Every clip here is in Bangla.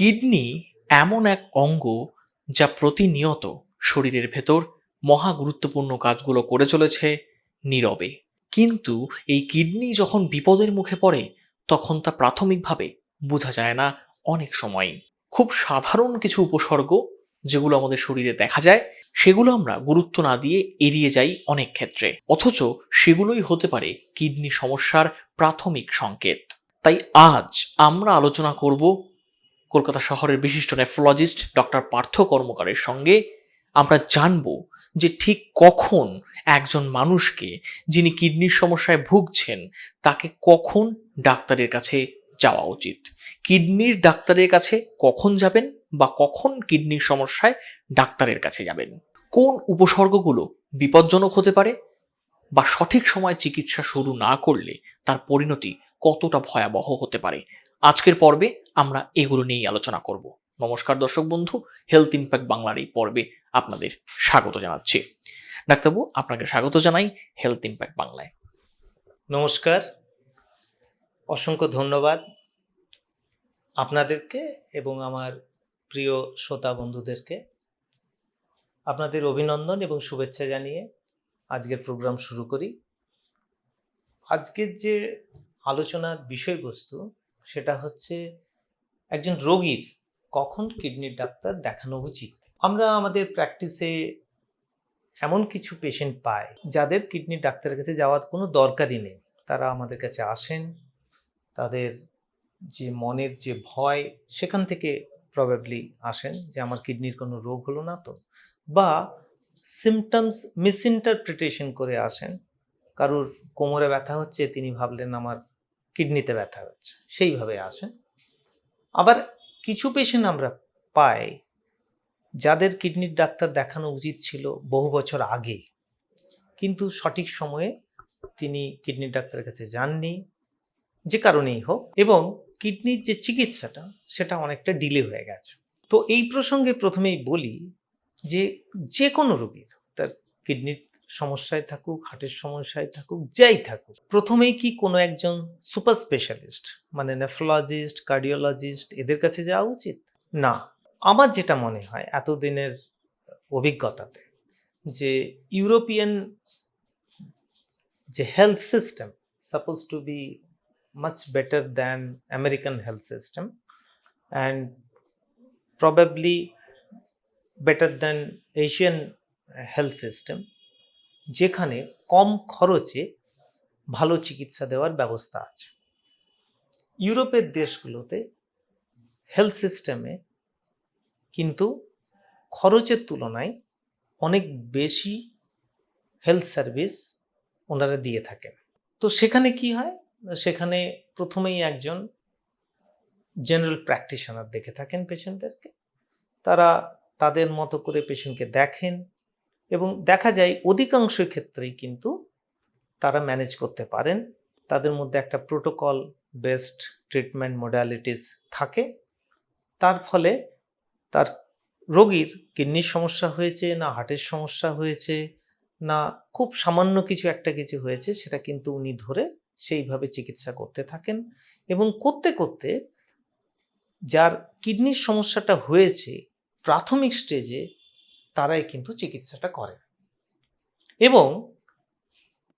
কিডনি এমন এক অঙ্গ যা প্রতিনিয়ত শরীরের ভেতর মহা গুরুত্বপূর্ণ কাজগুলো করে চলেছে নীরবে। কিন্তু এই কিডনি যখন বিপদের মুখে পড়ে, তখন তা প্রাথমিকভাবে বোঝা যায় না অনেক সময় খুব সাধারণ কিছু উপসর্গ যেগুলো আমাদের শরীরে দেখা যায়, সেগুলো আমরা গুরুত্ব না দিয়ে এড়িয়ে যাই অনেক ক্ষেত্রে। অথচ সেগুলোই হতে পারে কিডনি সমস্যার প্রাথমিক সংকেত। তাই আজ আমরা আলোচনা করব কলকাতা শহরের বিশিষ্ট নেফ্রোলজিস্ট ডক্টর পার্থ কর্মকারের সঙ্গে আমরা জানব যে ঠিক কখন একজন মানুষকে যিনি কিডনির সমস্যায় ভুগছেন, তাকে কখন ডাক্তারের কাছে যাওয়া উচিত? কিডনির ডাক্তারের কাছে কখন যাবেন বা কখন কিডনির সমস্যায় ডাক্তারের কাছে যাবেন? কোন উপসর্গগুলো বিপজ্জনক হতে পারে বা সঠিক সময় চিকিৎসা শুরু না করলে তার পরিণতি কতটা ভয়াবহ হতে পারে? আজকের পর্বে আমরা এগুলো নিয়েই আলোচনা করব। নমস্কার দর্শক বন্ধু হেলথ ইম্প্যাক্ট বাংলার এই পর্বে আপনাদের স্বাগত জানাচ্ছি। ডাক্তারবাবু, আপনাকে স্বাগত জানাই হেলথ ইম্প্যাক্ট বাংলায়। নমস্কার, অসংখ্য ধন্যবাদ আপনাদেরকে এবং আমার প্রিয় শ্রোতা বন্ধুদেরকে। আপনাদের অভিনন্দন এবং শুভেচ্ছা জানিয়ে আজকের প্রোগ্রাম শুরু করি। আজকের যে আলোচনার বিষয়বস্তু সেটা হচ্ছে একজন রোগীর কখন কিডনির ডাক্তার দেখানো উচিত। আমরা আমাদের প্র্যাকটিসে এমন কিছু পেশেন্ট পাই যাদের কিডনির ডাক্তারের কাছে যাওয়ার কোনো দরকারই নেই। তারা আমাদের কাছে আসেন, তাদের যে মনের যে ভয় সেখান থেকে প্রবাবলি আসেন যে আমার কিডনির কোনো রোগ হলো না তো। বা সিমটমস মিসইন্টারপ্রিটেশন করে আসেন। কারুর কোমরে ব্যথা হচ্ছে, তিনি ভাবলেন আমার কিডনিতে ব্যথা হচ্ছে, সেইভাবে আসেন। আবার কিছু পেশেন্ট আমরা পাই যাদের কিডনির ডাক্তার দেখানো উচিত ছিল বহু বছর আগে। কিন্তু সঠিক সময়ে তিনি কিডনির ডাক্তারের কাছে যাননি, যে কারণেই হোক। এবং কিডনির যে চিকিৎসাটা, সেটা অনেকটা ডিলে হয়ে গেছে। তো এই প্রসঙ্গে প্রথমেই বলি যে যে কোনো রোগীর তার কিডনির সমস্যায় থাকুক হার্টের সমস্যায় থাকুক, যাই থাকুক। প্রথমেই কি কোনো একজন সুপার স্পেশালিস্ট মানে নেফ্রোলজিস্ট কার্ডিওলজিস্ট এদের কাছে যাওয়া উচিত? না। আমার যেটা মনে হয় এতদিনের অভিজ্ঞতাতে যে ইউরোপিয়ান যে health system suppose to be much better than American health system and probably better than Asian health system যেখানে কম খরচে ভালো চিকিৎসা দেওয়ার ব্যবস্থা আছে। ইউরোপের দেশগুলোতে হেলথ সিস্টেমে কিন্তু খরচের তুলনায় অনেক বেশি হেলথ সার্ভিস ওনারা দিয়ে থাকেন। তো সেখানে কি হয়? সেখানে প্রথমেই একজন জেনারেল প্র্যাকটিশনার দেখে থাকেন পেশেন্টদেরকে তারা তাদের মতো করে পেশেন্টকে দেখেন এবং দেখা যায় অধিকাংশ ক্ষেত্রেই কিন্তু তারা ম্যানেজ করতে পারেন। তাদের মধ্যে একটা প্রোটোকল বেসড ট্রিটমেন্ট মোডালিটিস থাকে। তার ফলে তার রোগীর কিডনির সমস্যা হয়েছে, না হার্টের সমস্যা হয়েছে, না খুব সামান্য কিছু একটা কিছু হয়েছে, সেটা কিন্তু উনি ধরে সেইভাবে চিকিৎসা করতে থাকেন এবং করতে করতে যার কিডনির সমস্যাটা হয়েছে, প্রাথমিক স্টেজে তারাই কিন্তু চিকিৎসাটা করেন এবং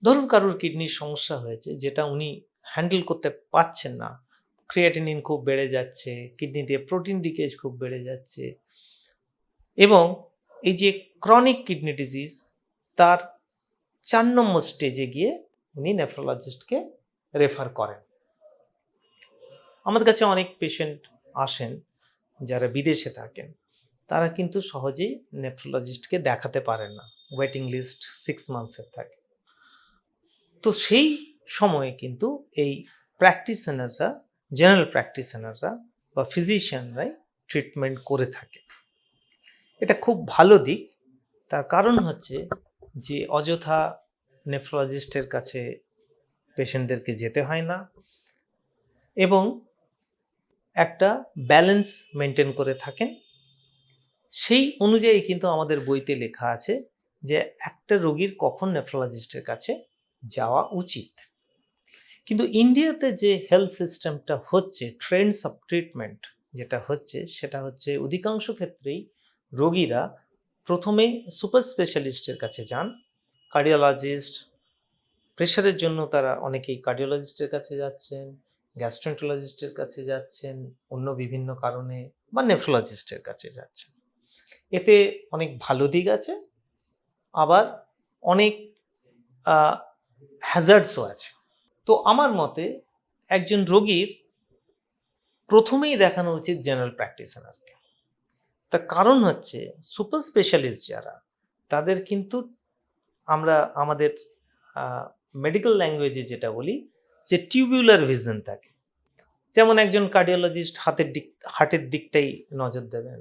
ধরুন কারোর কিডনির সমস্যা হয়েছে, যেটা উনি হ্যান্ডেল করতে পারছেন না। ক্রিয়েটিনিন খুব বেড়ে যাচ্ছে, কিডনি দিয়ে প্রোটিন লিকেজ খুব বেড়ে যাচ্ছে। এবং এই যে ক্রনিক কিডনি ডিজিজ, তার চার নম্বর স্টেজে গিয়ে উনি নেফ্রোলজিস্টকে রেফার করেন। আমাদের কাছে অনেক পেশেন্ট আসেন যারা বিদেশে থাকেন। তারা কিন্তু সহজেই নেফ্রোলজিস্টকে দেখাতে পারেন না। ওয়েটিং লিস্ট সিক্স মান্থসের থাকে। তো সেই সময়ে কিন্তু এই প্র্যাকটিশনাররা জেনারেল প্র্যাকটিশনাররা বা ফিজিশিয়ানরাই ট্রিটমেন্ট করে থাকে। এটা খুব ভালো দিক। তার কারণ হচ্ছে যে অযথা নেফ্রোলজিস্টের কাছে পেশেন্টদেরকে যেতে হয় না এবং একটা ব্যালেন্স মেনটেন করে থাকেন। সেই অনুযায়ী কিন্তু আমাদের বইতে লেখা আছে যে একটা রোগীর কখন নেফ্রোলজিস্টের কাছে যাওয়া উচিত। কিন্তু ইন্ডিয়াতে যে হেলথ সিস্টেমটা হচ্ছে, ট্রেন্ডস অফ ট্রিটমেন্ট যেটা হচ্ছে, সেটা হচ্ছে অধিকাংশ ক্ষেত্রেই রোগীরা প্রথমে সুপার স্পেশালিস্টের কাছে যান, কার্ডিওলজিস্ট, প্রেশারের জন্য তারা অনেকেই কার্ডিওলজিস্টের কাছে যাচ্ছেন গ্যাস্ট্রেন্টোলজিস্টের কাছে যাচ্ছেন, অন্য বিভিন্ন কারণে বা নেফ্রোলজিস্টের কাছে যাচ্ছেন। এতে অনেক ভালো দিক আছে, আবার অনেক হ্যাজার্ডসও আছে। তো আমার মতে একজন রোগীর প্রথমেই দেখানো উচিত জেনারেল প্র্যাকটিশনারকে তার কারণ হচ্ছে সুপার স্পেশালিস্ট যারা, তাদের কিন্তু আমরা আমাদের মেডিকেল ল্যাঙ্গুয়েজে যেটা বলি, যে টিউবুলার ভিজন থাকে। যেমন একজন কার্ডিওলজিস্ট হাতের দিক, হার্টের দিকটাই নজর দেবেন।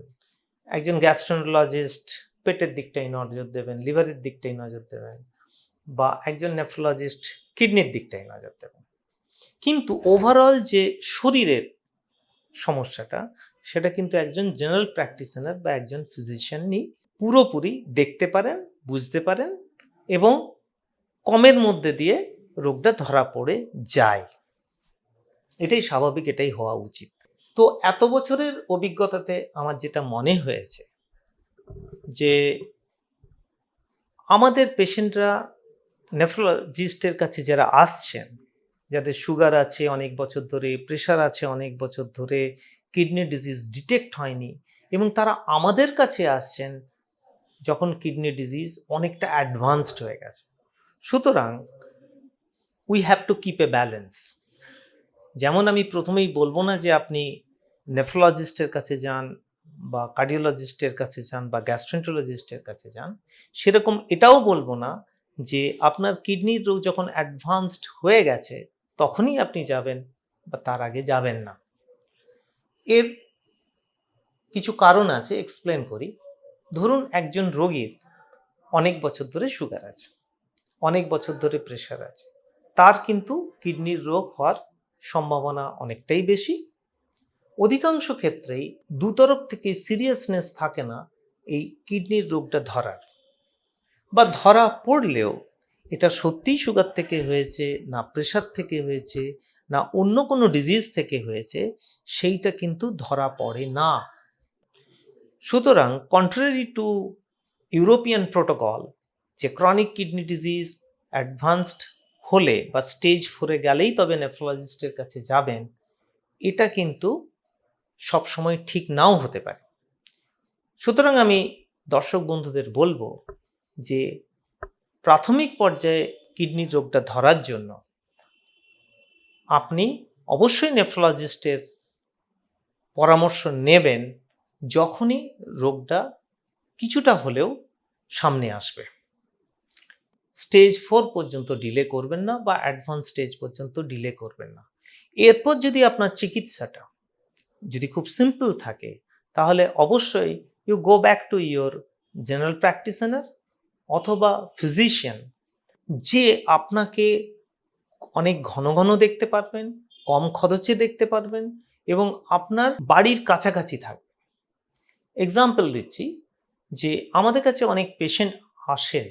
একজন গ্যাস্ট্রোনোলজিস্ট পেটের দিকটাই নজর দেবেন লিভারের দিকটাই নজর দেবেন বা একজন নেফ্রোলজিস্ট কিডনির দিকটাই নজর দেবেন। কিন্তু ওভারঅল যে শরীরের সমস্যাটা, সেটা কিন্তু একজন জেনারেল প্র্যাকটিশনার বা একজন ফিজিশিয়ানই পুরোপুরি দেখতে পারেন, বুঝতে পারেন এবং কমের মধ্যে দিয়ে রোগটা ধরা পড়ে যায়। এটাই স্বাভাবিক, এটাই হওয়া উচিত। তো এত বছরের অভিজ্ঞতাতে আমার যেটা মনে হয়েছে যে আমাদের পেশেন্টরা নেফ্রোলজিস্টের কাছে যারা আসছেন, যাদের সুগার আছে অনেক বছর ধরে প্রেশার আছে অনেক বছর ধরে কিডনি ডিজিজ ডিটেক্ট হয়নি এবং তারা আমাদের কাছে আসছেন যখন কিডনি ডিজিজ অনেকটা অ্যাডভান্সড হয়ে গেছে। সুতরাং we have to keep a balance যেমন আমি প্রথমেই বলব না যে আপনি নেফ্রোলজিস্টের কাছে যান বা কার্ডিওলজিস্টের কাছে যান বা গ্যাস্ট্রেন্টোলজিস্টের কাছে যান, সেরকম এটাও বলব না যে আপনার কিডনির রোগ যখন অ্যাডভান্সড হয়ে গেছে, তখনই আপনি যাবেন বা তার আগে যাবেন না। এর কিছু কারণ আছে এক্সপ্লেন করি। ধরুন একজন রোগীর অনেক বছর ধরে সুগার আছে, অনেক বছর ধরে প্রেশার আছে, তার কিন্তু কিডনির রোগ হওয়ার সম্ভাবনা অনেকটাই বেশি অধিকাংশ ক্ষেত্রেই দুতরফ থেকে সিরিয়াসনেস থাকে না এই কিডনির রোগটা ধরার। বা ধরা পড়লেও এটা সত্যিই সুগার থেকে হয়েছে, না প্রেশার থেকে হয়েছে, না অন্য কোনো ডিজিজ থেকে হয়েছে, সেইটা কিন্তু ধরা পড়ে না। সুতরাং কন্ট্রারি টু ইউরোপিয়ান প্রোটোকল যে ক্রনিক কিডনি ডিজিজ অ্যাডভান্সড হলে বা স্টেজ ফোরে গেলেই তবে নেফ্রোলজিস্টের কাছে যাবেন, এটা কিন্তু সবসময় ঠিক নাও হতে পারে। সুতরাং আমি দর্শক বন্ধুদের বলব যে প্রাথমিক পর্যায়ে কিডনির রোগটা ধরার জন্য আপনি অবশ্যই নেফ্রোলজিস্টের পরামর্শ নেবেন যখনই রোগটা কিছুটা হলেও সামনে আসবে। স্টেজ ফোর পর্যন্ত ডিলে করবেন না বা অ্যাডভান্স স্টেজ পর্যন্ত ডিলে করবেন না। এরপর যদি আপনার চিকিৎসাটা যদি খুব সিম্পল থাকে, তাহলে অবশ্যই you go back to your general practitioner অথবা ফিজিশিয়ান যে আপনাকে অনেক ঘন ঘন দেখতে পারবেন, কম খরচে দেখতে পারবেন এবং আপনার বাড়ির কাছাকাছি থাকবে। এক্সাম্পল দিচ্ছি যে আমাদের কাছে অনেক পেশেন্ট আসেন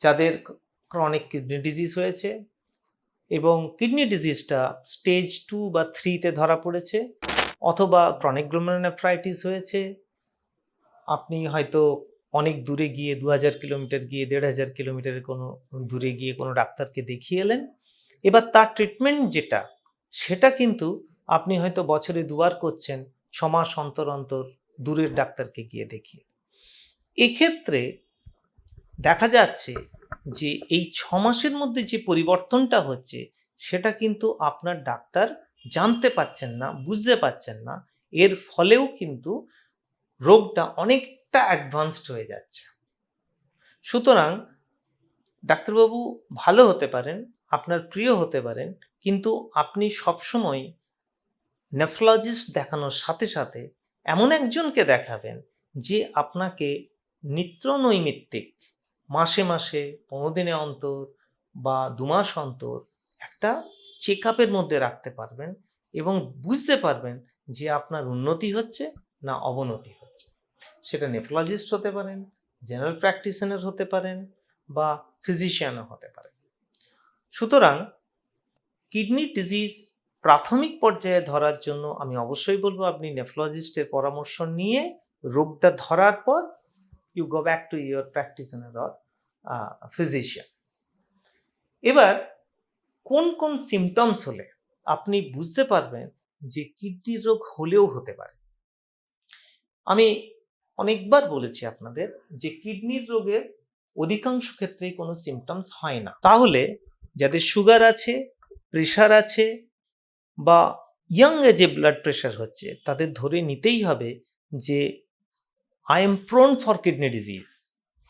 যাদের ক্রনিক কিডনি ডিজিজ হয়েছে এবং কিডনি ডিজিজটা স্টেজ টু বা থ্রিতে ধরা পড়েছে। অথবা ক্রনিক গ্লোমেরোনেফ্রাইটিস হয়েছে, আপনি হয়তো অনেক দূরে গিয়ে দু হাজার কিলোমিটার গিয়ে দেড় হাজার কিলোমিটারের কোনো দূরে গিয়ে কোনো ডাক্তারকে দেখিয়ে এলেন। এবার তার ট্রিটমেন্ট যেটা, সেটা কিন্তু আপনি হয়তো বছরে দুবার করছেন ছ মাস অন্তর অন্তর দূরের ডাক্তারকে গিয়ে দেখিয়ে। এক্ষেত্রে দেখা যাচ্ছে যে এই ছ মাসের মধ্যে যে পরিবর্তনটা হচ্ছে, সেটা কিন্তু আপনার ডাক্তার জানতে পাচ্ছেন না, বুঝতে পাচ্ছেন না, এর ফলেও কিন্তু রোগটা অনেকটা অ্যাডভান্সড হয়ে যাচ্ছে। সুতরাং ডাক্তারবাবু ভালো হতে পারেন, আপনার প্রিয় হতে পারেন, কিন্তু আপনি সবসময় নেফ্রোলজিস্ট দেখানোর সাথে সাথে এমন একজনকে দেখাবেন যে আপনাকে নিত্য নৈমিত্তিক মাসে মাসে পনেরো দিনে অন্তর বা দু মাস অন্তর একটা চেক আপের মধ্যে রাখতে পারবেন এবং বুঝতে পারবেন যে আপনার উন্নতি হচ্ছে না অবনতি হচ্ছে। সেটা নেফ্রোলজিস্ট হতে পারেন জেনারেল প্র্যাকটিশনার হতে পারেন বা ফিজিশিয়ানও হতে পারেন। সুতরাং কিডনি ডিজিজ প্রাথমিক পর্যায়ে ধরার জন্য আমি অবশ্যই বলব আপনি নেফ্রোলজিস্টের পরামর্শ নিয়ে রোগটা ধরার পর you go back to your practitioner or physician এবার কোন কোন সিমটমস হলে আপনি বুঝতে পারবেন যে কিডনির রোগ হলেও হতে পারে? আমি অনেকবার বলেছি আপনাদের যে কিডনির রোগের অধিকাংশ ক্ষেত্রেই কোনো সিমটমস হয় না। তাহলে যাদের সুগার আছে প্রেশার আছে বা ইয়াং এজে ব্লাড প্রেশার হচ্ছে, তাদের ধরে নিতেই হবে যে I am prone for kidney disease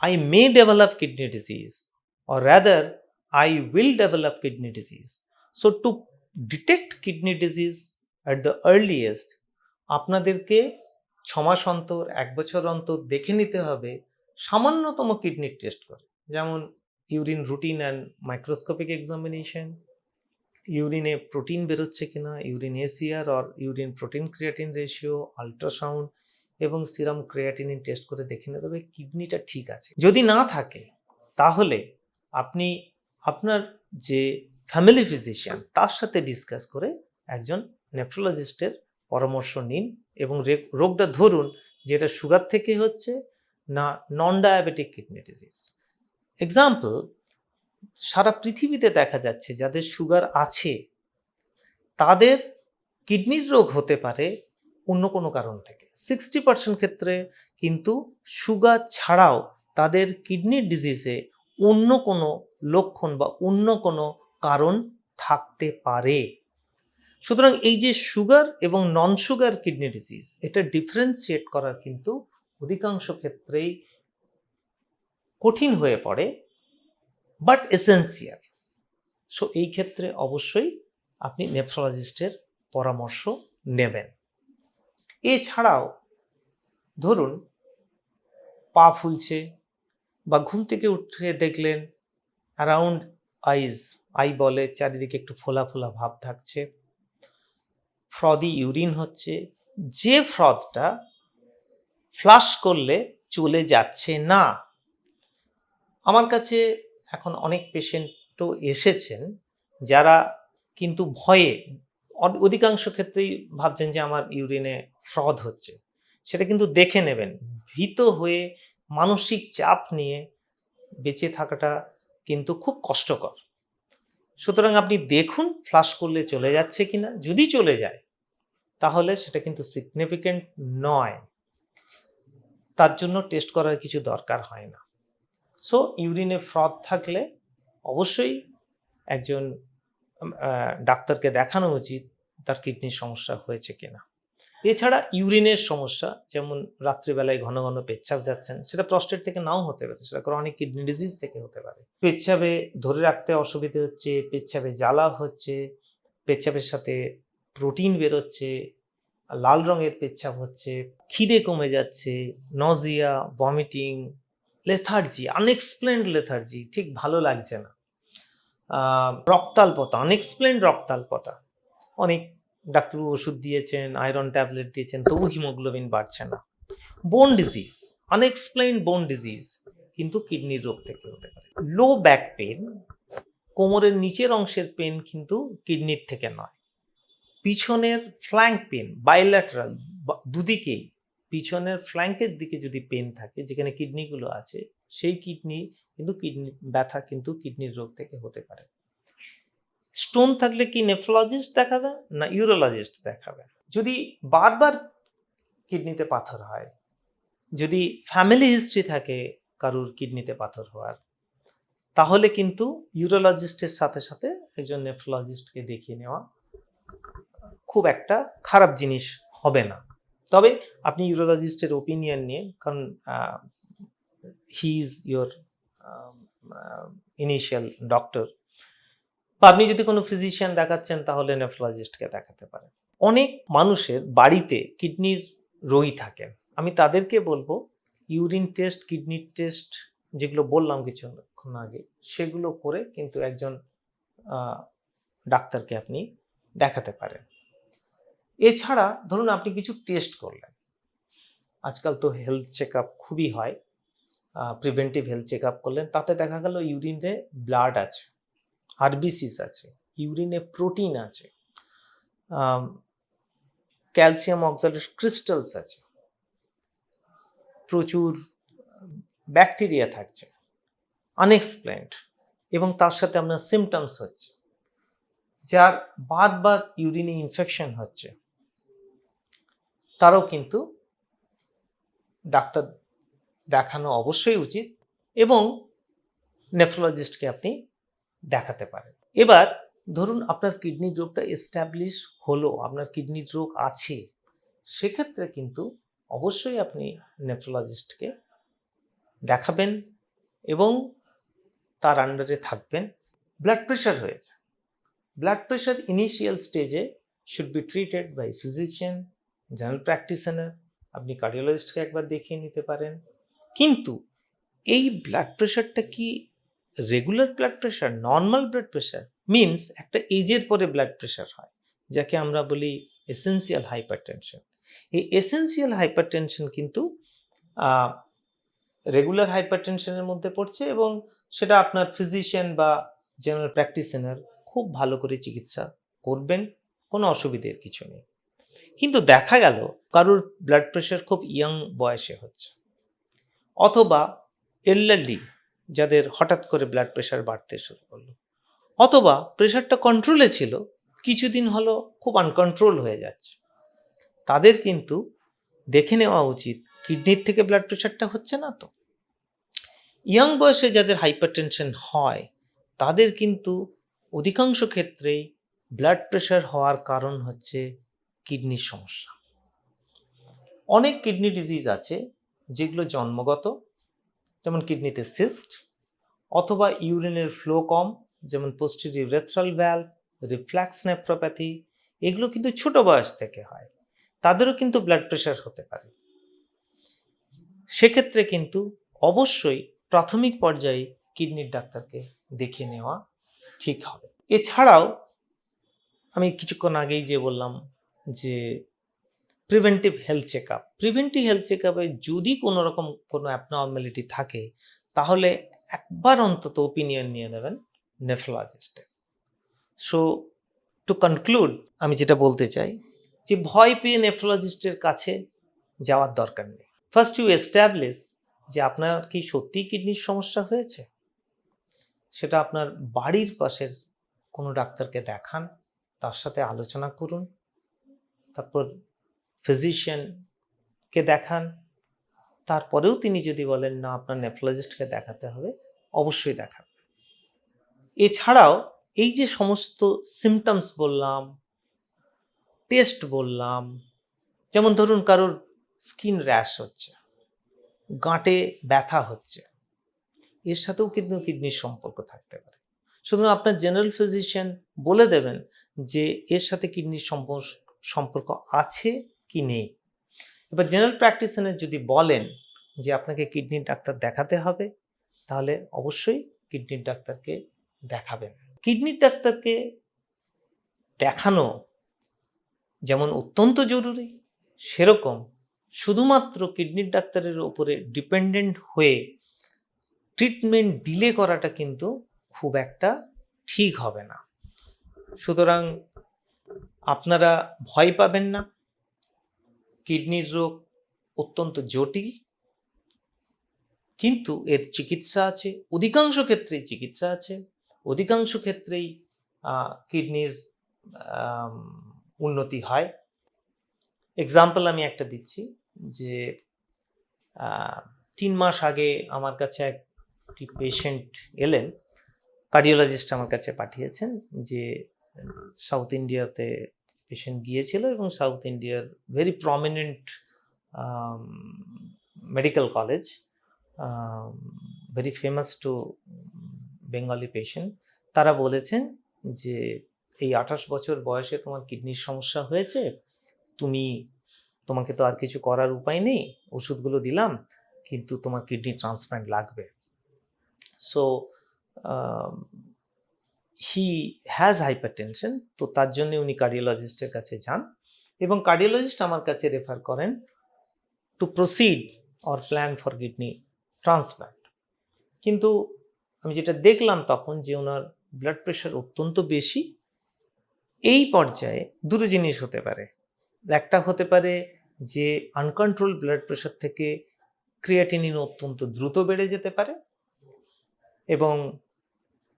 I may develop kidney disease or rather I will develop kidney disease. So, to detect kidney disease at the earliest, আপনাদেরকে ছ মাস অন্তর, এক বছর অন্তর দেখে নিতে হবে সামান্যতম কিডনির টেস্ট করে যেমন urine routine and microscopic examination ইউরিনে protein বেরোচ্ছে কিনা urine ACR or urine protein creatine ratio ultrasound এবং সিরাম ক্রিয়াটিনিন টেস্ট করে দেখে নিতে হবে কিডনিটা ঠিক আছে যদি না থাকে, তাহলে আপনি আপনার যে ফ্যামিলি ফিজিশিয়ান তার সাথে ডিসকাস করে একজন নেফ্রোলজিস্টের পরামর্শ নিন এবং রোগটা ধরুন যে এটা সুগার থেকে হচ্ছে না non diabetic kidney disease example সারা পৃথিবীতে দেখা যাচ্ছে যাদের সুগার আছে, তাদের কিডনির রোগ হতে পারে অন্য কোনো কারণ থেকে। সিক্সটি পার্সেন্ট ক্ষেত্রে কিন্তু সুগার ছাড়াও তাদের কিডনির ডিজিজে অন্য কোনো লক্ষণ বা অন্য কোনো কারণ থাকতে পারে। সুতরাং এই যে সুগার এবং নন সুগার কিডনি ডিজিজ এটা ডিফারেন্সিয়েট করার কিন্তু অধিকাংশ ক্ষেত্রেই কঠিন হয়ে পড়ে বাট এসেন্সিয়াল সো এই ক্ষেত্রে অবশ্যই আপনি নেফ্রোলজিস্টের পরামর্শ নেবেন। এছাড়াও, ধরুন, পা ফুলছে বা ঘুম থেকে উঠে দেখলেন অ্যারাউন্ড আইজ আই বলে, চারিদিকে একটু ফোলা ফোলা ভাব থাকছে। ফ্রদি ইউরিন হচ্ছে, যে ফ্রদটা ফ্লাশ করলে চলে যাচ্ছে না। আমার কাছে এখন অনেক পেশেন্টও এসেছেন যারা কিন্তু ভয়ে অধিকাংশ ক্ষেত্রেই ভাবছেন যে আমার ইউরিনে ফ্রদ হচ্ছে। সেটা কিন্তু দেখে নেবেন। ভীত হয়ে মানসিক চাপ নিয়ে বেঁচে থাকাটা কিন্তু খুব কষ্টকর। সুতরাং আপনি দেখুন ফ্লাশ করলে চলে যাচ্ছে কিনা। যদি চলে যায়, তাহলে সেটা কিন্তু সিগনিফিকেন্ট নয়। তার জন্য টেস্ট করার কিছু দরকার হয় না। সো ইউরিনে ফ্রদ থাকলে অবশ্যই একজন ডাক্তারকে দেখানো উচিত তার কিডনির সমস্যা হয়েছে কিনা। এছাড়া ইউরিনের সমস্যা, যেমন রাত্রিবেলায় ঘন ঘন পেচ্ছাপ যাচ্ছেন, সেটা প্রস্টেট থেকে নাও হতে পারে, সেটা ক্রনিক কিডনি ডিজিজ থেকে হতে পারে। পেচ্ছাপে ধরে রাখতে অসুবিধে হচ্ছে, পেচ্ছাপে জ্বালা হচ্ছে, পেচ্ছাপের সাথে প্রোটিন বেরোচ্ছে, লাল রঙের পেচ্ছাপ হচ্ছে, খিদে কমে যাচ্ছে nausea vomiting lethargy unexplained lethargy ঠিক ভালো লাগছে না। রক্তাল্পতা আনএক্সপ্লেন্ড রক্তাল্পতা, অনেক ডাক্তারবাবু ওষুধ দিয়েছেন আয়রন ট্যাবলেট দিয়েছেন, তবু হিমোগ্লোবিন বাড়ছে না। বোন ডিজিজ আনএক্সপ্লেইন বোন ডিজিজ কিন্তু কিডনির রোগ থেকে হতে পারে। লো ব্যাক পেন কোমরের নিচের অংশের পেন কিন্তু কিডনির থেকে নয়। পিছনের ফ্ল্যাঙ্ক পেন বাইল্যাটারাল দুদিকেই পিছনের ফ্ল্যাঙ্কের দিকে যদি পেন থাকে, যেখানে কিডনিগুলো আছে, সেই কিডনি কিন্তু কিডনি ব্যথা কিন্তু কিডনির রোগ থেকে হতে পারে। স্টোন থাকলে কি নেফ্রোলজিস্ট দেখাবে না ইউরোলজিস্ট দেখাবে? যদি বারবার কিডনিতে পাথর হয়, যদি ফ্যামিলি হিস্ট্রি থাকে কারুর কিডনিতে পাথর হওয়ার, তাহলে কিন্তু ইউরোলজিস্টের সাথে সাথে একজন নেফ্রোলজিস্টকে দেখিয়ে নেওয়া খুব একটা খারাপ জিনিস হবে না। তবে আপনি ইউরোলজিস্টের ওপিনিয়ন নিয়ে, কারণ he is your initial doctor বা আপনি যদি কোনো ফিজিশিয়ান দেখাচ্ছেন, তাহলে নেফ্রোলজিস্টকে দেখাতে পারেন। অনেক মানুষের বাড়িতে কিডনির রোগী থাকেন। আমি তাদেরকে বলব ইউরিন টেস্ট কিডনির টেস্ট যেগুলো বললাম কিছুক্ষণ আগে, সেগুলো করে কিন্তু একজন ডাক্তারকে আপনি দেখাতে পারেন। এছাড়া ধরুন আপনি কিছু টেস্ট করলেন। আজকাল তো হেলথ চেক আপ খুবই হয়। প্রিভেন্টিভ হেলথ চেক আপ করলেন, তাতে দেখা গেল ইউরিনে ব্লাড আছে। আরবিসিস আছে, ইউরিনে প্রোটিন আছে ক্যালসিয়াম অক্সালেট ক্রিস্টালস আছে, প্রচুর ব্যাকটেরিয়া থাকছে আনএক্সপ্লেন্ড এবং তার সাথে আপনার সিমটমস হচ্ছে, যার বারবার ইউরিনে ইনফেকশন হচ্ছে, তারও কিন্তু ডাক্তার দেখানো অবশ্যই উচিত, এবং নেফ্রোলজিস্টকে আপনি দেখাতে পারেন এবার ধরুন আপনার কিডনির রোগটা এস্টাবলিশ হলো, আপনার কিডনির রোগ আছে, সেক্ষেত্রে কিন্তু অবশ্যই আপনি নেফ্রোলজিস্টকে দেখাবেন এবং তার আন্ডারে থাকবেন। ব্লাড প্রেশার হয়েছে। ব্লাড প্রেশার ইনিশিয়াল স্টেজে should be treated by physician general practitioner আপনি কার্ডিওলজিস্টকে একবার দেখিয়ে নিতে পারেন। কিন্তু এই ব্লাড প্রেশারটা কি regular blood pressure normal blood pressure means একটা এজের পরে ব্লাড প্রেশার হয়, যাকে আমরা বলি এসেন্সিয়াল হাইপার টেনশন এই এসেন্সিয়াল হাইপার টেনশন কিন্তু রেগুলার হাইপার টেনশনের মধ্যে পড়ছে এবং সেটা আপনার ফিজিশিয়ান বা জেনারেল প্র্যাকটিশনার খুব ভালো করে চিকিৎসা করবেন, কোনো অসুবিধের কিছু নেই। কিন্তু দেখা গেল কারোর ব্লাড প্রেশার খুব ইয়াং বয়সে হচ্ছে। অথবা এল্ডারলি যাদের হঠাৎ করে ব্লাড প্রেশার বাড়তে শুরু করল। অথবা প্রেশারটা কন্ট্রোলে ছিল, কিছুদিন হলো খুব আনকন্ট্রোল হয়ে যাচ্ছে। তাদের কিন্তু দেখে নেওয়া উচিত কিডনির থেকে ব্লাড প্রেশারটা হচ্ছে না তো। ইয়াং বয়সে যাদের হাইপারটেনশন হয়, তাদের কিন্তু অধিকাংশ ক্ষেত্রেই ব্লাড প্রেশার হওয়ার কারণ হচ্ছে কিডনির সমস্যা। অনেক কিডনি ডিজিজ আছে, যেগুলো জন্মগত যেমন কিডনিতে সিস্ট অথবা ইউরিনের ফ্লো কম, যেমন পোস্টেরিয়র রেথ্রাল ভ্যাল রিফ্ল্যাক্স নেফ্রোপ্যাথি এগুলো কিন্তু ছোট বয়স থেকে হয়। তাদেরও কিন্তু ব্লাড প্রেশার হতে পারে। সেক্ষেত্রে কিন্তু অবশ্যই প্রাথমিক পর্যায়ে কিডনির ডাক্তারকে দেখে নেওয়া ঠিক হবে। এছাড়াও আমি কিছুক্ষণ আগেই যে বললাম যে preventive health check up preventive health check আপে যদি কোনো রকম কোনো অ্যাবনর্মালিটি থাকে, তাহলে একবার অন্তত ওপিনিয়ন নিয়ে নেবেন নেফ্রোলজিস্টের সো টু কনক্লুড আমি যেটা বলতে চাই যে ভয় পেয়ে নেফ্রোলজিস্টের কাছে যাওয়ার দরকার নেই। ফার্স্ট ইউ এস্টাবলিশ যে আপনার কি সত্যিই কিডনির সমস্যা হয়েছে? সেটা আপনার বাড়ির পাশের কোনো ডাক্তারকে দেখান, তার সাথে আলোচনা করুন, তারপর ফিজিশিয়ানকে দেখান। তারপরেও তিনি যদি বলেন, না, আপনার নেফ্রোলজিস্টকে দেখাতে হবে, অবশ্যই দেখান। এছাড়াও এই যে সমস্ত সিমটমস বললাম টেস্ট বললাম, যেমন ধরুন কারোর স্কিন র্যাশ হচ্ছে, গাঁটে ব্যথা হচ্ছে, এর সাথেও কিন্তু কিডনির সম্পর্ক থাকতে পারে। সুতরাং আপনার জেনারেল ফিজিশিয়ান বলে দেবেন যে, এর সাথে কিডনির সম্পর্ক আছে কি নেই? এবার জেনারেল প্র্যাকটিশনের যদি বলেন যে আপনাকে কিডনির ডাক্তার দেখাতে হবে, তাহলে অবশ্যই কিডনির ডাক্তারকে দেখাবেন। কিডনির ডাক্তারকে দেখানো যেমন অত্যন্ত জরুরি, সেরকম শুধুমাত্র কিডনির ডাক্তারের উপরে ডিপেন্ডেন্ট হয়ে ট্রিটমেন্ট ডিলে করাটা কিন্তু খুব একটা ঠিক হবে না। সুতরাং আপনারা ভয় পাবেন না। কিডনির রোগ অত্যন্ত জটিল, কিন্তু এর চিকিৎসা আছে, অধিকাংশ ক্ষেত্রেই চিকিৎসা আছে, অধিকাংশ ক্ষেত্রেই কিডনির উন্নতি হয়। এক্সাম্পল আমি একটা দিচ্ছি যে তিন মাস আগে আমার কাছে একটি পেশেন্ট এলেন কার্ডিওলজিস্ট আমার কাছে পাঠিয়েছেন যে সাউথ ইন্ডিয়াতে পেশেন্ট গিয়েছিল এবং সাউথ ইন্ডিয়ার very prominent medical college very famous to Bengali patient তারা বলেছেন যে, এই আঠাশ বছর বয়সে তোমার কিডনির সমস্যা হয়েছে, তুমি, তোমাকে তো আর কিছু করার উপায় নেই, ওষুধগুলো দিলাম, কিন্তু তোমার কিডনি ট্রান্সপ্লান্ট লাগবে। So he has hypertension তো তার জন্য উনি কার্ডিওলজিস্টের কাছে যান এবং কার্ডিওলজিস্ট আমার কাছে রেফার করেন to proceed or plan for kidney transplant কিন্তু আমি যেটা দেখলাম তখন যে ওনার ব্লাড প্রেশার অত্যন্ত বেশি, এই পর্যায়ে দুটো জিনিস হতে পারে। একটা হতে পারে যে আনকন্ট্রোল ব্লাড প্রেশার থেকে ক্রিয়াটিনিন অত্যন্ত দ্রুত বেড়ে যেতে পারে এবং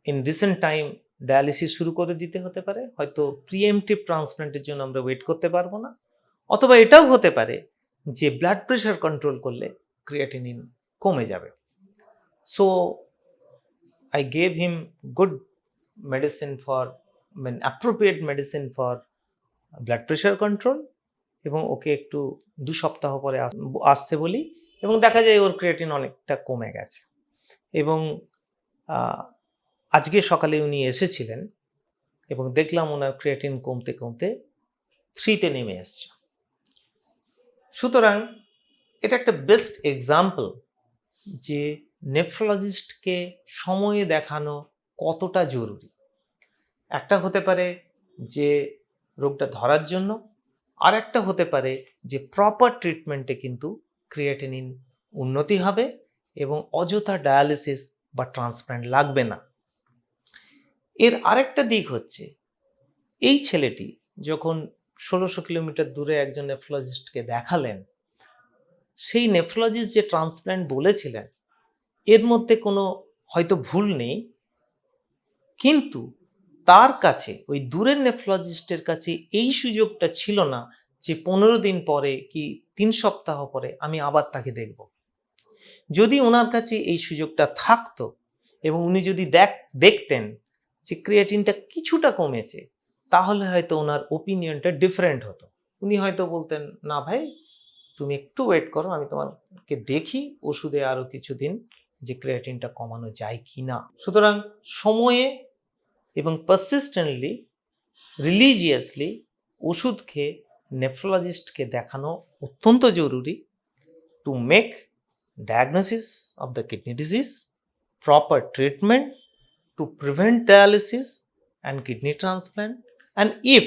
ইন রিসেন্ট টাইম ডায়ালিসিস শুরু করে দিতে হতে পারে, হয়তো প্রিএমটিভ ট্রান্সপ্লান্টের জন্য আমরা ওয়েট করতে পারব না, অথবা এটাও হতে পারে যে ব্লাড প্রেশার কন্ট্রোল করলে ক্রিয়াটিনিন কমে যাবে। So I gave him good medicine for মানে appropriate medicine for blood pressure control এবং ওকে একটু দু সপ্তাহ পরে আস- আসতে বলি এবং দেখা যায় ওর ক্রিয়েটিন অনেকটা কমে গেছে। এবং আজকে সকালে উনি এসেছিলেন এবং দেখলাম ওনার ক্রিয়েটিন কমতে কমতে থ্রিতে নেমে এসছে সুতরাং এটা একটা বেস্ট এক্সাম্পল যে নেফ্রোলজিস্টকে সময়ে দেখানো কতটা জরুরি। একটা হতে পারে যে রোগটা ধরার জন্য, আর একটা হতে পারে যে প্রপার ট্রিটমেন্টে কিন্তু ক্রিয়েটিনিন উন্নতি হবে এবং অযথা ডায়ালিসিস বা ট্রান্সপ্ল্যান্ট লাগবে না। এর আরেকটা দিক হচ্ছে, এই ছেলেটি যখন ষোলোশো কিলোমিটার দূরে একজন নেফ্রোলজিস্টকে দেখালেন, সেই নেফ্রোলজিস্ট যে ট্রান্সপ্ল্যান্ট বলেছিলেন, এর মধ্যে কোনো হয়তো ভুল নেই, কিন্তু তার কাছে, ওই দূরের নেফ্রোলজিস্টের কাছে এই সুযোগটা ছিল না যে পনেরো দিন পরে কি তিন সপ্তাহ পরে আমি আবার তাকে দেখব। যদি ওনার কাছে এই সুযোগটা থাকতো এবং উনি যদি দেখ, দেখতেন যে ক্রিয়েটিনটা কিছুটা কমেছে, তাহলে হয়তো ওনার ওপিনিয়নটা ডিফারেন্ট হতো। উনি হয়তো বলতেন, না ভাই, তুমি একটু ওয়েট করো, আমি তোমাকে দেখি ওষুধে আরও কিছুদিন যে ক্রিয়েটিনটা কমানো যায় কি না সুতরাং সময়ে এবং পারসিস্টেন্টলি রিলিজিয়াসলি ওষুধ খেয়ে নেফ্রোলজিস্টকে দেখানো অত্যন্ত জরুরি to make diagnosis of the kidney disease proper treatment to prevent dialysis and kidney transplant and if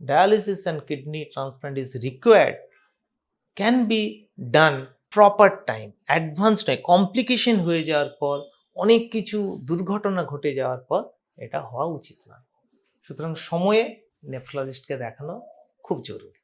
dialysis and kidney transplant is required, can be done proper time advance নয় কমপ্লিকেশন হয়ে যাওয়ার পর, অনেক কিছু দুর্ঘটনা ঘটে যাওয়ার পর এটা হওয়া উচিত নয় সুতরাং সময়ে নেফ্রোলজিস্টকে দেখানো খুব জরুরি।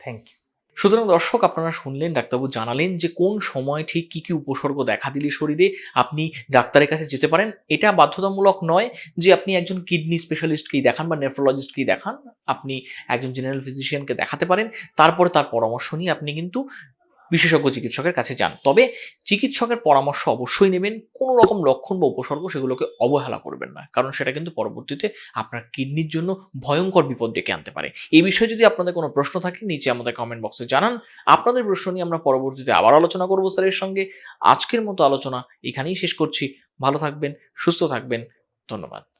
থ্যাংক ইউ সুতরাং দর্শক, আপনারা শুনলেন, ডাক্তারবাবু জানালেন যে কোন সময় ঠিক কী কী উপসর্গ দেখা দিলে শরীরে আপনি ডাক্তারের কাছে যেতে পারেন। এটা বাধ্যতামূলক নয় যে আপনি একজন কিডনি স্পেশালিস্টকেই দেখান বা নেফ্রোলজিস্টকেই দেখান। আপনি একজন জেনারেল ফিজিশিয়ানকে দেখাতে পারেন। তারপরে তার পরামর্শ নিয়ে আপনি কিন্তু বিশেষজ্ঞ চিকিৎসকের কাছে যান। তবে চিকিৎসকের পরামর্শ অবশ্যই নেবেন, কোনো রকম লক্ষণ বা উপসর্গ সেগুলোকে অবহেলা করবেন না, কারণ সেটা কিন্তু পরবর্তীতে আপনার কিডনির জন্য ভয়ঙ্কর বিপদ ডেকে আনতে পারে। এই বিষয়ে যদি আপনাদের কোনো প্রশ্ন থাকে, নিচে আমাদের কমেন্ট বক্সে জানান। আপনাদের প্রশ্ন নিয়ে আমরা পরবর্তীতে আবার আলোচনা করব স্যারের সঙ্গে। আজকের মতো আলোচনা এখানেই শেষ করছি। ভালো থাকবেন, সুস্থ থাকবেন। ধন্যবাদ।